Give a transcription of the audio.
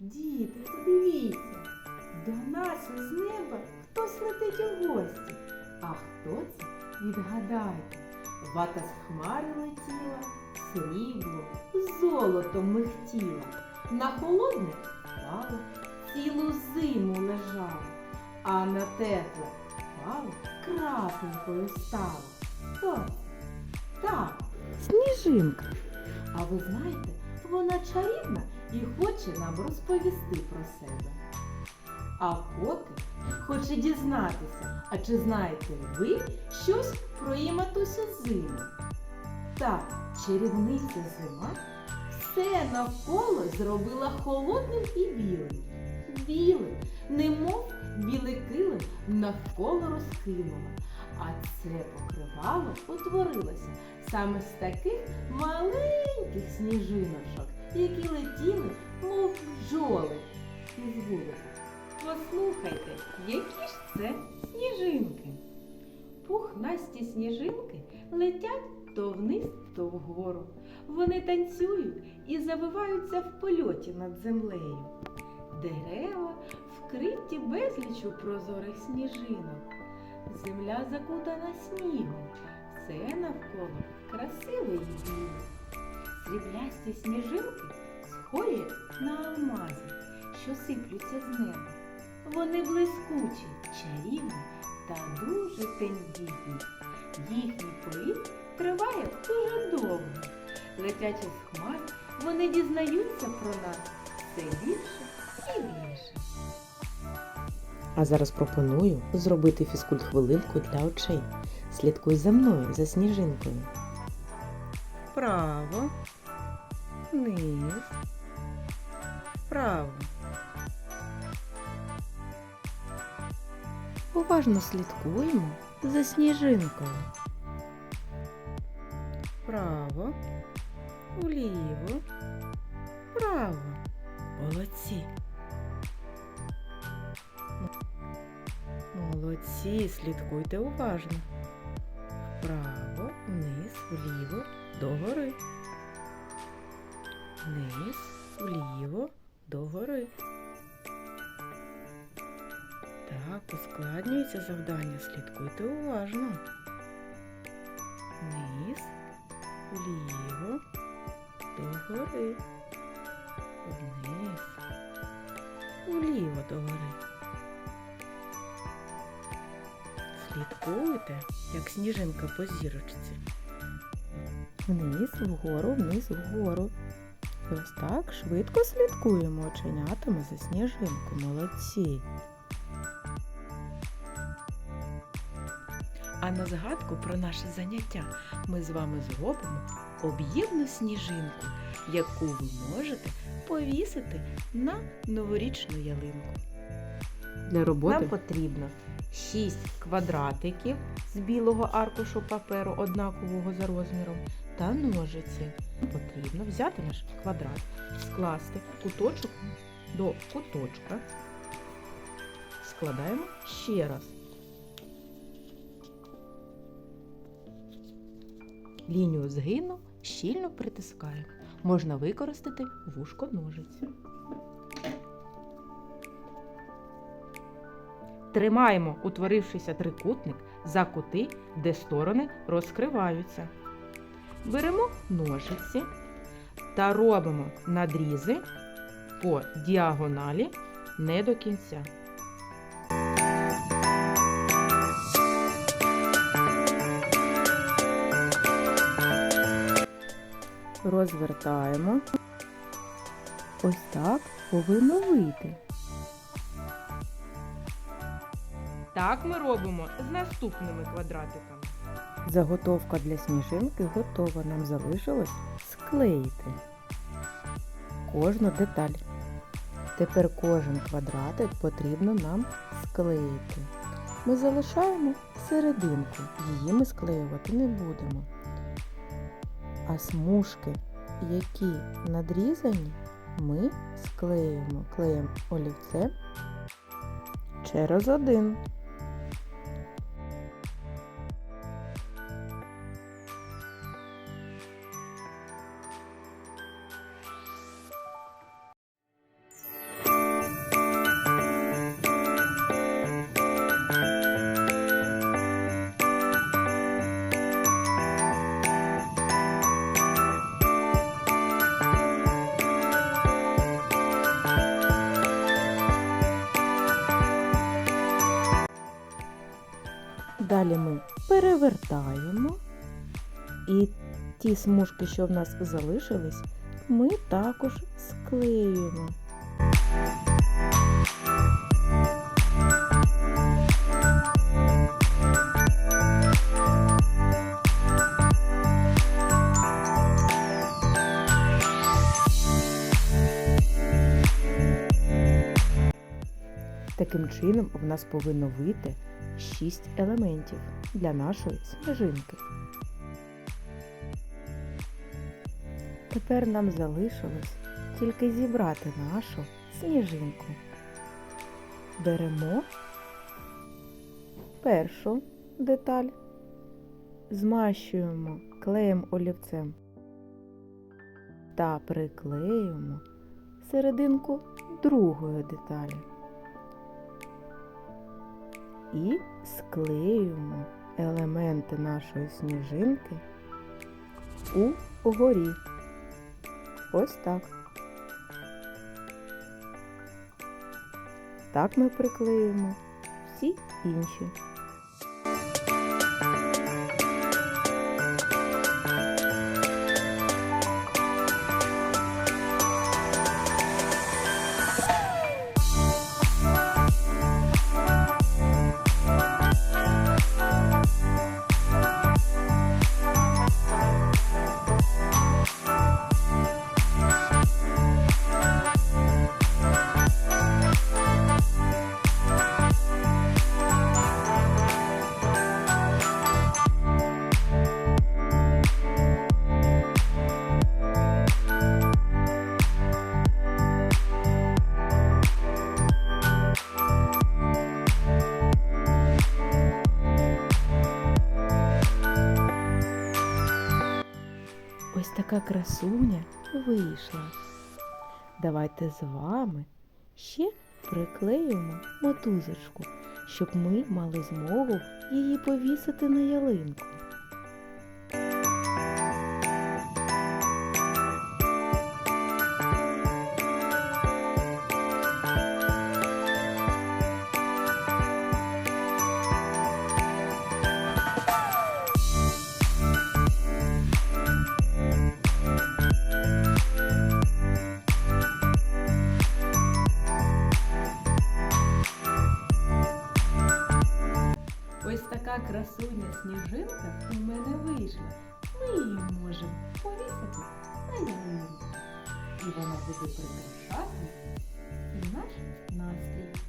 Діти, подивіться, до нас із неба хтось летить у гості. А хто це? Відгадайте, вата з хмари летіла, срібло, золотом михтіла. На холодне впало, цілу зиму лежала, а на тепле впало, крапинкою стало. Хто? Так, сніжинка. А ви знаєте, вона чарівна і хоче нам розповісти про себе. А поки хоче дізнатися, а чи знаєте ви щось про її зиму? Так, чарівниця зима все навколо зробила холодним і білим. Білим, немов білий килим навколо розкинула. А це покривало утворилося саме з таких маленьких сніжиночок, які летіли, мов бджоли із вулика. Послухайте, які ж це сніжинки. Пухнасті сніжинки летять то вниз, то вгору. Вони танцюють і завиваються в польоті над землею. Дерева вкриті безлічу прозорих сніжинок. Земля закутана снігом. Все навколо красиве і біле. Сріблясті сніжинки схожі на алмази, що сиплються з неба. Вони блискучі, чарівні та дуже тендітні. Їхній політ триває дуже довго. Летячи з хмар, вони дізнаються про нас все більше і більше. А зараз пропоную зробити фізкульт-хвилинку для очей. Слідкуй за мною, за сніжинкою. Вправо, вниз, вправо. Уважно слідкуємо за сніжинкою. Вправо, вліво, вправо. Молодці. Молодці, слідкуйте уважно. Вправо, вниз, вліво, догори. Вниз, вліво, догори. Так, ускладнюється завдання, слідкуйте уважно. Вниз, вліво, догори. Вниз, вліво, догори. Слідкуйте, як сніжинка по зірочці. Вниз, вгору, вниз, вгору. І ось так швидко слідкуємо оченятами за сніжинку. Молодці. А на згадку про наше заняття ми з вами зробимо об'ємну сніжинку, яку ви можете повісити на новорічну ялинку. Для роботи Нам потрібно 6 квадратиків з білого аркушу паперу однакового за розміром та ножиці. Потрібно взяти наш квадрат, скласти куточок до куточка. Складаємо ще раз. Лінію згину щільно притискаємо. Можна використати вушко ножиці. Тримаємо утворившийся трикутник за кути, де сторони розкриваються. Беремо ножиці та робимо надрізи по діагоналі не до кінця. Розвертаємо. Ось так повинно вийти. Так ми робимо з наступними квадратиками. Заготовка для сніжинки готова. Нам залишилось склеїти кожну деталь. Тепер кожен квадратик потрібно нам склеїти. Ми залишаємо серединку, її ми склеювати не будемо. А смужки, які надрізані, ми склеюємо клеєм олівцем через один. Перевертаємо. І ті смужки, що в нас залишились, ми також склеюємо. Таким чином в нас повинно вийти 6 елементів для нашої сніжинки. Тепер нам залишилось тільки зібрати нашу сніжинку. Беремо першу деталь, змащуємо клеєм олівцем та приклеюємо серединку другої деталі і склеюємо елементи нашої сніжинки у горі. Ось так. Так ми приклеїмо всі інші. Така красуня вийшла. Давайте з вами ще приклеїмо мотузочку, щоб ми мали змогу її повісити на ялинку. Така красуня сніжинка у мене вийшла. Ми її можемо повісити на ялинку. І вона буде прикрашати наш настрій.